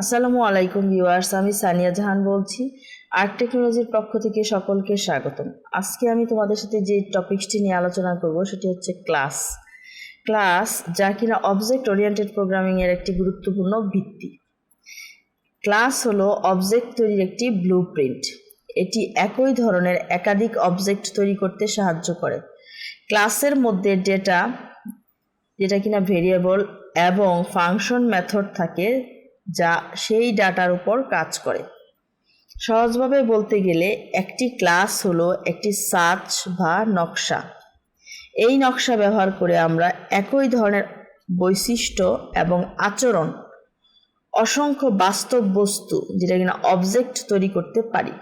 আসসালামু আলাইকুম ভিউয়ার্স, আমি সানিয়া জাহান বলছি। আর্ট টেকনোলজির পক্ষ থেকে সকলকে স্বাগতম। আজকে আমি তোমাদের সাথে যে টপিকসটি নিয়ে আলোচনা করব, সেটি হচ্ছে ক্লাস। ক্লাস যা কিনা অবজেক্ট ওরিয়েন্টেড প্রোগ্রামিংয়ের একটি গুরুত্বপূর্ণ ভিত্তি। ক্লাস হলো অবজেক্ট তৈরির একটি ব্লু প্রিন্ট এটি একই ধরনের একাধিক অবজেক্ট তৈরি করতে সাহায্য করে। ক্লাসের মধ্যে ডেটা যেটা কিনা ভেরিয়েবল এবং ফাংশন মেথড থাকে যা সেই ডাটার উপর কাজ করে। সহজভাবে বলতে গেলে একটি ক্লাস হলো একটি সার্চ বা নকশা। এই নকশা ব্যবহার করে আমরা একই ধরনের বৈশিষ্ট্য এবং আচরণ, অসংখ্য বাস্তব বস্তু যেটা কিনা অবজেক্ট তৈরি করতে পারি।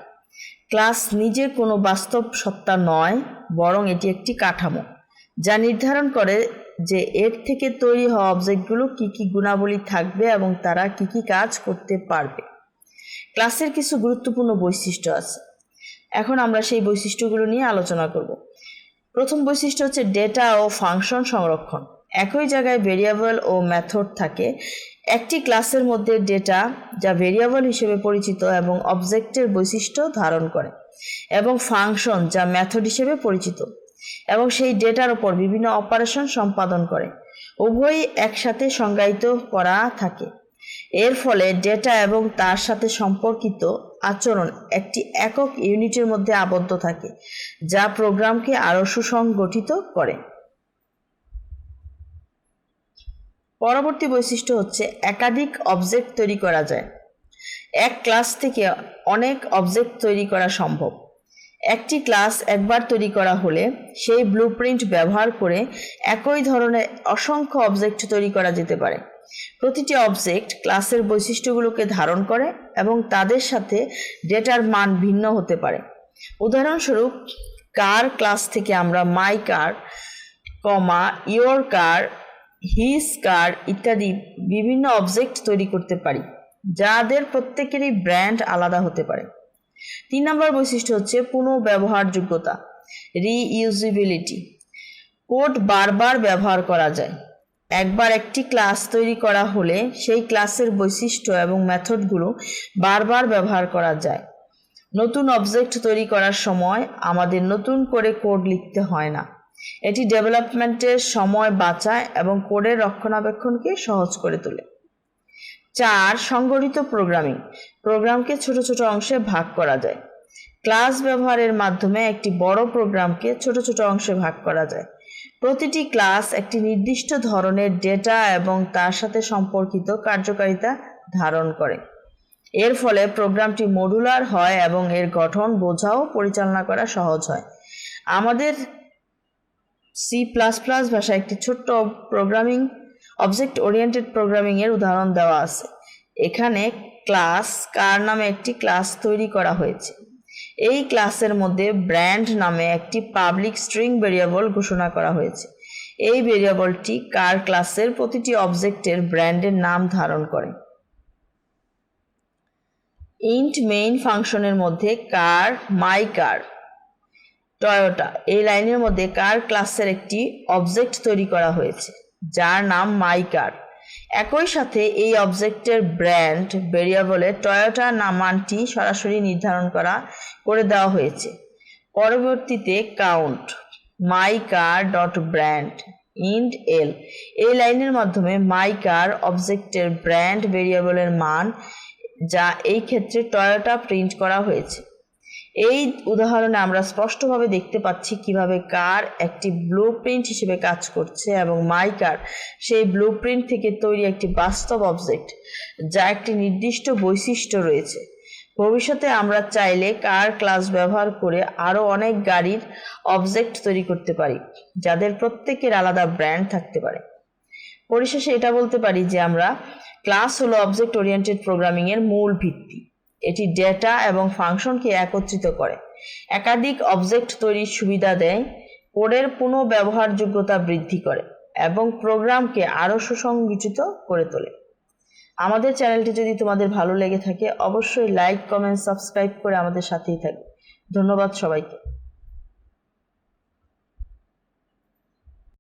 ক্লাস নিজে কোনো বাস্তব সত্তা নয়, বরং এটি একটি কাঠামো, যা নির্ধারণ করে যে এর থেকে তৈরি হওয়া অবজেক্টগুলো কি কি গুণাবলী থাকবে এবং তারা কি কি কাজ করতে পারবে? ক্লাসের কিছু গুরুত্বপূর্ণ বৈশিষ্ট্য আছে। এখন আমরা সেই বৈশিষ্ট্যগুলো নিয়ে আলোচনা করব। প্রথম বৈশিষ্ট্য হচ্ছে ডেটা ও ফাংশন সংরক্ষণ। একই জায়গায় ভেরিয়েবল ও মেথড থাকে। একটি ক্লাসের মধ্যে ডেটা যা ভেরিয়েবল হিসেবে পরিচিত এবং অবজেক্টের বৈশিষ্ট্য ধারণ করে এবং ফাংশন যা মেথড হিসেবে পরিচিত। এবং সেই ডেটার ওপর বিভিন্ন অপারেশন সম্পাদন করে। উভয়ই একসাথে সংজ্ঞায়িত করা থাকে। এর ফলে ডেটা এবং তার সাথে সম্পর্কিত আচরণ একটি একক ইউনিটের মধ্যে আবদ্ধ থাকে, যা প্রোগ্রামকে আরও সুসংগঠিত করে। পরবর্তী বৈশিষ্ট্য হচ্ছে একাধিক অবজেক্ট তৈরি করা যায়। এক ক্লাস থেকে অনেক অবজেক্ট তৈরি করা সম্ভব। একটি ক্লাস একবার তৈরি করা হলে সেই ব্লুপ্রিন্ট ব্যবহার করে একই ধরনের অসংখ্য অবজেক্ট তৈরি করা যেতে পারে। প্রতিটি অবজেক্ট ক্লাসের বৈশিষ্ট্যগুলোকে ধারণ করে এবং তাদের সাথে ডেটার মান ভিন্ন হতে পারে। উদাহরণস্বরূপ, কার ক্লাস থেকে আমরা মাই কার কমা ইয়োর কার হিস কার ইত্যাদি বিভিন্ন অবজেক্ট তৈরি করতে পারি, যাদের প্রত্যেকেরই ব্র্যান্ড আলাদা হতে পারে। তিন নম্বর বৈশিষ্ট্য হচ্ছে পুনঃব্যবহারযোগ্যতা রিইউজিবিলিটি কোড বারবার ব্যবহার করা যায়। একবার একটি ক্লাস তৈরি করা হলে সেই ক্লাসের বৈশিষ্ট্য এবং মেথডগুলো বারবার ব্যবহার করা যায়। নতুন অবজেক্ট তৈরি করার সময় আমাদের নতুন করে কোড লিখতে হয় না। এটি ডেভেলপমেন্টের সময় বাঁচায় এবং কোডের রক্ষণাবেক্ষণকে সহজ করে তোলে। চার সংগঠিত প্রোগ্রামিং। প্রোগ্রামকে ছোট ছোট অংশে ভাগ করা যায়। ক্লাস ব্যবহারের মাধ্যমে একটি বড় প্রোগ্রামকে ছোট ছোট অংশে ভাগ করা যায়। প্রতিটি ক্লাস একটি নির্দিষ্ট ধরনের ডেটা এবং তার সাথে সম্পর্কিত কার্যকারিতা ধারণ করে। এর ফলে প্রোগ্রামটি মডুলার হয় এবং এর গঠন বোঝাও পরিচালনা করা সহজ হয়। আমাদের সি প্লাস প্লাস ভাষায় একটি ছোট্ট প্রোগ্রামিং অবজেক্ট ওরিয়েন্টেড প্রোগ্রামিংয়ের উদাহরণ দেওয়া আছে। এখানে ক্লাস কার নামে একটি ক্লাস তৈরি করা হয়েছে? এই ক্লাসের মধ্যে ব্র্যান্ড নামে একটি পাবলিক স্ট্রিং ভেরিয়েবল ঘোষণা করা হয়েছে। এই ভেরিয়েবলটি কার ক্লাসের প্রতিটি অবজেক্টের ব্র্যান্ডের নাম ধারণ করে। ইন্ট মেইন ফাংশনের মধ্যে কার মাই কার। টয়োটা এই লাইনের মধ্যে কার ক্লাসের একটি অবজেক্ট তৈরি করা হয়েছে। যার নাম মাই কার একই সাথে এই অবজেক্টের ব্র্যান্ড ভেরিয়েবলে টয়োটা নামানটি সরাসরি নির্ধারণ করা করে দেওয়া হয়েছে। পরবর্তীতে count my car dot brand ইন্ড এল। এই লাইনের মাধ্যমে মাই কার অবজেক্টের ব্র্যান্ড ভেরিয়েবলের মান, যা এই ক্ষেত্রে টয়োটা প্রিন্ট করা হয়েছে। এই উদাহরণে আমরা স্পষ্টভাবে দেখতে পাচ্ছি কীভাবে কার একটি ব্লু প্রিন্ট হিসেবে কাজ করছে এবং মাই কার সেই ব্লু প্রিন্ট থেকে তৈরি একটি বাস্তব অবজেক্ট যা একটি নির্দিষ্ট বৈশিষ্ট্য রয়েছে। ভবিষ্যতে আমরা চাইলে কার ক্লাস ব্যবহার করে আরও অনেক গাড়ির অবজেক্ট তৈরি করতে পারি, যাদের প্রত্যেকের আলাদা ব্র্যান্ড থাকতে পারে। পরিশেষে এটা বলতে পারি যে আমরা ক্লাস হলো অবজেক্ট ওরিয়েন্টেড প্রোগ্রামিংয়ের মূল ভিত্তি। এটি ডেটা এবং ফাংশনকে একত্রিত করে। একাধিক অবজেক্ট তৈরির সুবিধা দেয়, কোডের পুনঃ ব্যবহারযোগ্যতা বৃদ্ধি করে এবং প্রোগ্রামকে আরও সুসংগঠিত করে তোলে। আমাদের চ্যানেলটি যদি তোমাদের ভালো লেগে থাকে, অবশ্যই লাইক কমেন্ট সাবস্ক্রাইব করে আমাদের সাথেই থাকবে। ধন্যবাদ সবাইকে।